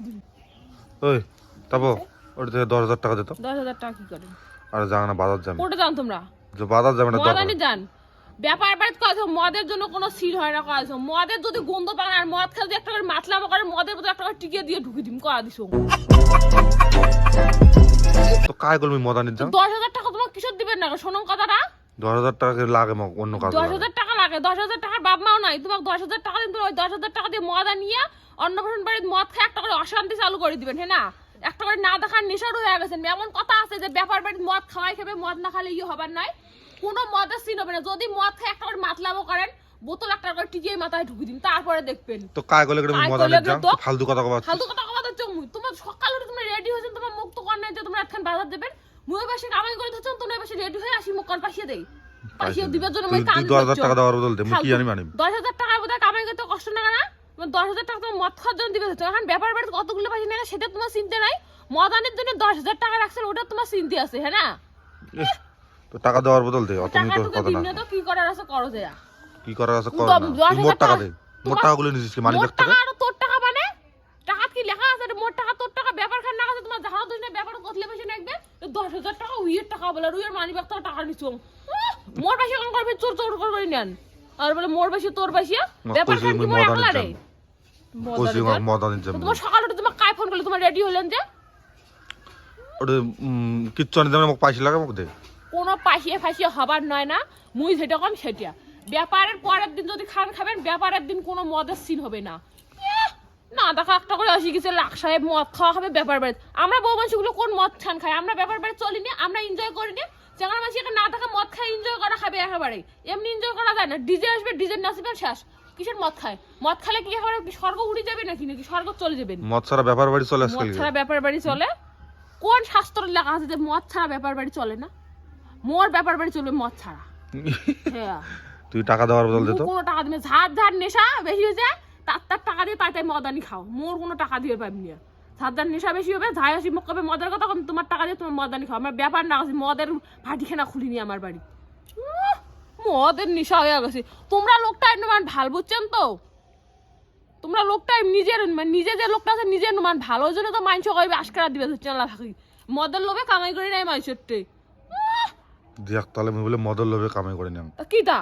দিন ওই তারপর ওটা থেকে দশ হাজার টাকা দিত দশ হাজার টাকা কি করেন আর যাবে না বাজার যাবে। কোটে যান তোমরা। যে বাজার যাবে না মদানি যান। ব্যাপার বাড়িতে কাজ মদের জন্য কোনো সিল হয় না কাজ মদের যদি গন্ধ পান আর মদ খেলে যদি একটা করে মাতলামো করে মদের মধ্যে একটা করে টিকে দিয়ে ঢুকে দিম করা দিস তো কায় করবি মদানির যান? দশ হাজার টাকা তোমার কিসের দিবেন না শোনো কথাটা। দশ হাজার টাকা লাগে মোক অন্য কাজ দশ হাজার দশ হাজার টাকার বাপ মাও নাই। তোমাকে দশ হাজার টাকা দিন তুমি ওই দশ হাজার টাকা দিয়ে মদ আনিয়ে অন্নপ্রাশন বাড়িতে মদ খেয়ে একটা করে অশান্তি চালু করে দিবেন হ্যাঁ না? একটা করে না দেখার নেশার হয়ে গেছেন এমন কথা আছে যে ব্যাপার বাড়িতে মদ খাওয়াই খাবে মদ না খালে ইয়ে হবার নয় কোনো মদের সিন হবে না। যদি মদ খেয়ে একটা করে মাতলামো করেন বোতল একটা করে টিকিয়ে মাথায় ঢুকে দিন তারপরে দেখবেন। তো কায় করে তো? ফালতু কথা কবা ফালতু কথা কথা তোমার সকাল উঠে তোমরা রেডি হয়েছেন তোমার মুখ তো কর নাই যে তোমরা একখান বাজার দেবেন। মুই পাশে কামাই করে ধরছেন তোমরা পাশে রেডি হয়ে আসি মুখ কর পাশিয়ে দেই। জন্য দশ হাজার টাকা দেওয়ার বদল মুই কি জানি মানিম? দশ হাজার টাকা বোধহয় কামাই করতে কষ্ট না? না দশ হাজার টাকা তোমার মদ খাওয়ার জন্য দিবে এখন ব্যাপার বাড়িতে কতগুলো পাশি না সেটা তোমার চিনতে নাই। মদানের জন্য দশ হাজার টাকা রাখছেন ওটা তোমার চিনতে আছে হ্যাঁ না? তো টাকা দেওয়ার বদল অত টাকা তো কথা না। না তো কি করার আছে করো দেয়া কি করার আছে কর না। মোট টাকা টাকা- দে মোট টাকাগুলো নিছিস কি মানি মোট টাকা আর তোর টাকা মানে? টাকা কি লেখা আছে মোট টাকা তোর টাকা ব্যাপার খান না আছে। তোমার জানা দুই ব্যাপার কতলে বেশি নাকবে টাকা উইয়ের টাকা বলে আর উইয়ের মানি ব্যাগ টাকা নিচ্ছ মোর বেশি কোন করবে চোর চোর করবে নেন। আর বলে মোর বেশি তোর বেশি ব্যাপার কি মোর একলা রে তোমার সকাল তোমার কায় ফোন করলে তোমার রেডি হলেন যে? উম, কিচ্ছু আনি দেবে মোক পয়সা লাগে মোক দে। কোনো হবার নয় না মুই যেটা কম সেটা। ব্যাপারের পরের দিন যদি খান খাবেন ব্যাপারের দিন কোনো মদের সিন হবে না। না দেখা একটা করে আসি গেছে লাখ সাহেব মদ খাওয়া হবে ব্যাপার বাড়িতে। আমরা বউ মানুষগুলো কোন মদ খান খাই আমরা ব্যাপার বাড়ি চলিনি আমরা এনজয় করিনি চেঙ্গার মাসি একটা না মদ খাই এনজয় করা খাবে একেবারে এমনি এনজয় করা যায় না। ডিজে আসবে নাচবেন শেষ। কিসের মদ খায়? মদ খালে কি একেবারে স্বর্গ উড়ে যাবে নাকি? নাকি স্বর্গ চলে যাবেন? মদ ছাড়া ব্যাপার বাড়ি চলে মদ ছাড়া ব্যাপার বাড়ি চলে? কোন শাস্ত্র লেখা আছে যে মদ ছাড়া ব্যাপার বাড়ি চলে না? মোর ব্যাপার বাড়ি চলবে মদ ছাড়া। হ্যাঁ। তুই টাকা দেওয়ার বদল কোনো টাকা দিবে ঝাড় ঝাড় নেশা বেশি হয়েছে তার তার টাকা দিয়ে তাই তাই মদানি খাও। মোর কোনো টাকা দিয়ে পাবি না। ঝাড় নেশা বেশি হবে ঝাই আসি কবে মদের কথা কম তোমার টাকা দিয়ে তোমার মদানি খাও আমার ব্যাপার না আছে মদের ভাটিখানা খুলিনি আমার বাড়ি। মদের নেশা হয়ে গেছে। তোমরা লোকটা মানে ভালো বুঝছেন তো? তোমরা লোকটা নিজের মানে নিজে যে লোকটা আছে নিজের মান ভালো জন্য তো মাংস কইবে আশকারা দিবে থাকি মদের লোভে কামাই করি নাই মাংসের দেখ তাহলে আমি বলে মদর লোভে কামাই করে নিলাম কিটা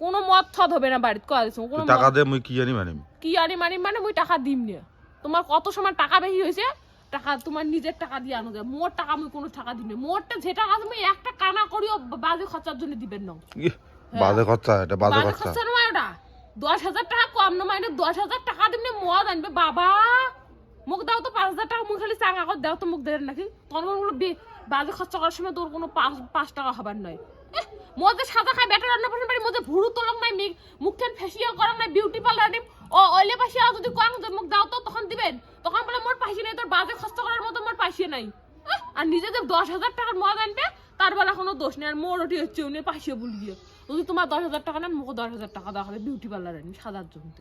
কোনো মদ থদ হবে না বাড়িতে কয়া দিছো? কোনো টাকা দে মুই কি জানি মানিম? কি আনি মানি মানে মুই টাকা দিম নে। তোমার কত সময় টাকা বেশি হয়েছে? টাকা তোমার নিজের টাকা দিয়ে আনো যায় মোর টাকা মুই কোনো টাকা দিই না মোরটা যে টাকা মুই একটা কানা করিও বাজে খরচার জন্য দিবেন না। বাজে খরচা এটা বাজে বাজে খরচা। খরচা নয় ওটা। দশ হাজার টাকা কম না মানে দশ হাজার টাকা দিমনে মদ আনবে। বাবা মুখ দাও তো পাঁচ হাজার টাকা মুখ খালি চাঙা করে দাও তো মুখ দেন নাকি। তখন বলব বে- বাজে খরচা করার সময় তোর কোনো পাঁচ পাঁচ টাকা হবার নয়। মধ্যে সাদা খাই বেটার রান্না পাশে বাড়ি মধ্যে ভুরু তোলক নাই মুখখান ফেসিয়াল করার নাই বিউটি পার্লার ও অলে পাশে যদি কম যে মুখ দাও তো তখন দিবেন তখন বলে মোর পাশে নাই তোর বাজে খরচা করার মতো মোর পাশে নাই। আর নিজে যে দশ হাজার টাকার মদ আনবে, তার বেলা কোনো দোষ নেই। আর মোর ওটি হচ্ছে উনি পাশে বলি দিয়ে যদি তোমার দশ হাজার টাকা নেন, মুখে দশ হাজার টাকা দেওয়া হবে বিউটি পার্লার আনি সাদার জন্য।